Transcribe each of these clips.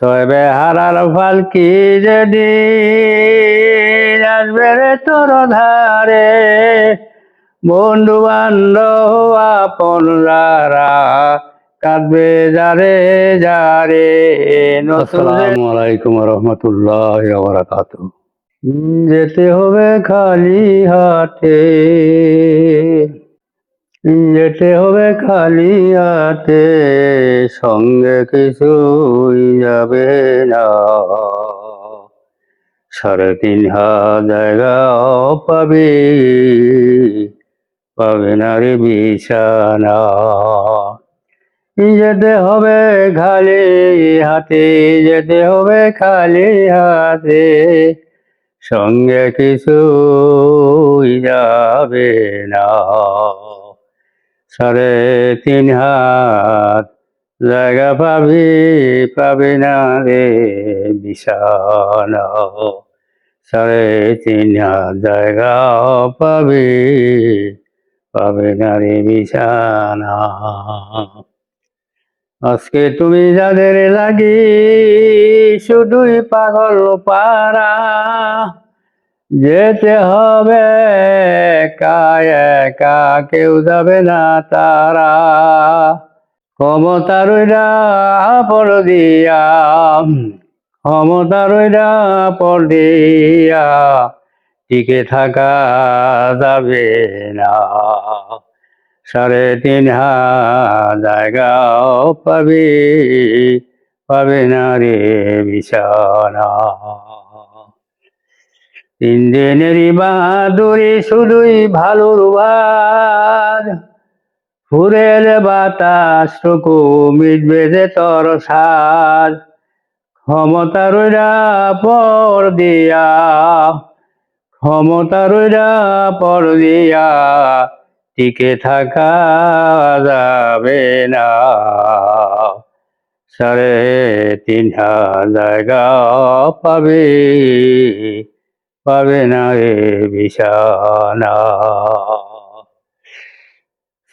সবে হারার ফালকি যেদিন আসবে রে তোর ধারে? বন্ধু বান্ধব আপন যারা কাঁদবে যারে যারে। আসসালামু আলাইকুম রহমতুল্লাহ বারাকাত যেতে হবে খালি হাতে। যেতে হবে খালি হাতে সঙ্গে কিছুই যাবে না। সাড়ে তিন হাত পাবে পাবে না রে বিছানা। যেতে হবে খালি হাতে, যেতে হবে খালি হাতে, সঙ্গে কিছু যাবে না। সাড়ে তিন হাত। জায়গা পাবি পাবি না রে বিছানা। সাড়ে তিন হাত জায়গা পাবি, পাবে না রে বিছানা। আজকে তুমি যাদের লাগি, শুধুই পাগল পারা যেতে হবে একা, কেউ যাবে না তারা। ক্ষমতা রইরা পর দিয়া, ক্ষমতা রইরা পর দিয়া, টিকে থাকা যাবে না। সাড়ে তিন জায়গাও পাবি, পাবে না রে বিছানা। তিন দিনেরই বাহাদুরি শুধুই ভালোর ভার ফুরের বাতাস টুকু মিটবে যে তর সার ক্ষমতা রইরা পর দিয়া, ক্ষমতা রইরা পর দিয়া, টিকে থাকা যাবে না। সাড়ে তিন জায়গা পাবে। পাবে না রে বিছানা।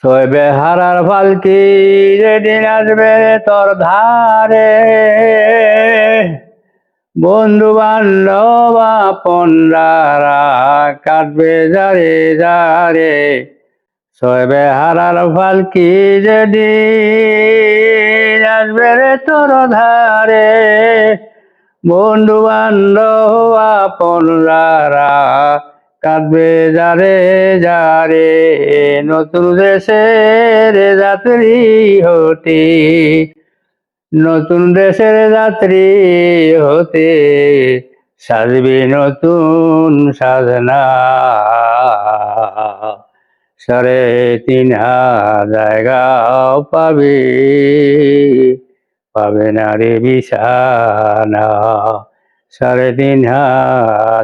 সবে হারার ফালকি, যেদিন আসবে তোর ধারে। বন্ধু বান্ধব আপনরা কাটবে যারে যারে সবে হারার ফালকি, যেদিন আসবে তোর ধারে। বন্ধু বান্ধব আপনরা কাঁদবে যারে যারে, নতুন দেশের যাত্রী হতে, নতুন দেশের যাত্রী হতে, সাজবে নতুন সাধনা সাড়ে তিন জায়গা পাবে। পাবে না রে বিছানা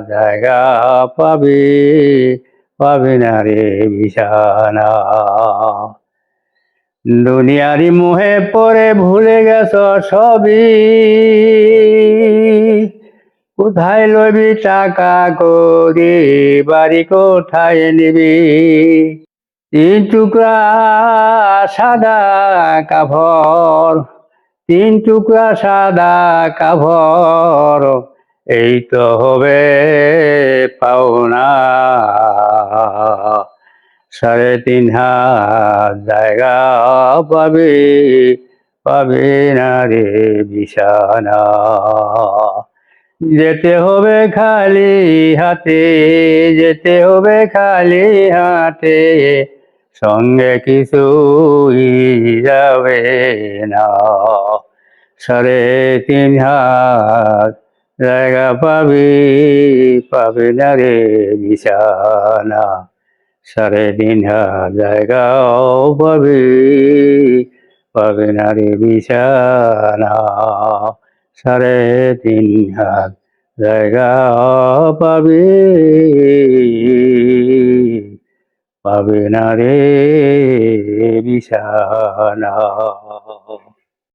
জায়গা পাবে পাবে না বিছানা। দুনিয়ারি মোহে পরে ভুলে গেছ সবই। কোথায় লবি টাকা করি, বাড়ি কোথায় নিবি? তিন টুকরা সাদা কাপড় তিন টুকরা সাদা কাপড় এই তো হবে পাওনা। সাড়ে তিন হাত জায়গা পাবে পাবে না রে বিছানা। যেতে হবে খালি হাতে, যেতে হবে খালি হাতে। সঙ্গে কিছুই যাবে না। সাড়ে তিন হাত জায়গা পাবি, পাবে না রে বিছানা। সাড়ে তিন হাত জায়গাও পাবি, পাবে না রে বিছানা। সাড়ে তিন হাত জায়গা পাবি। পাবে না রে বিছানা।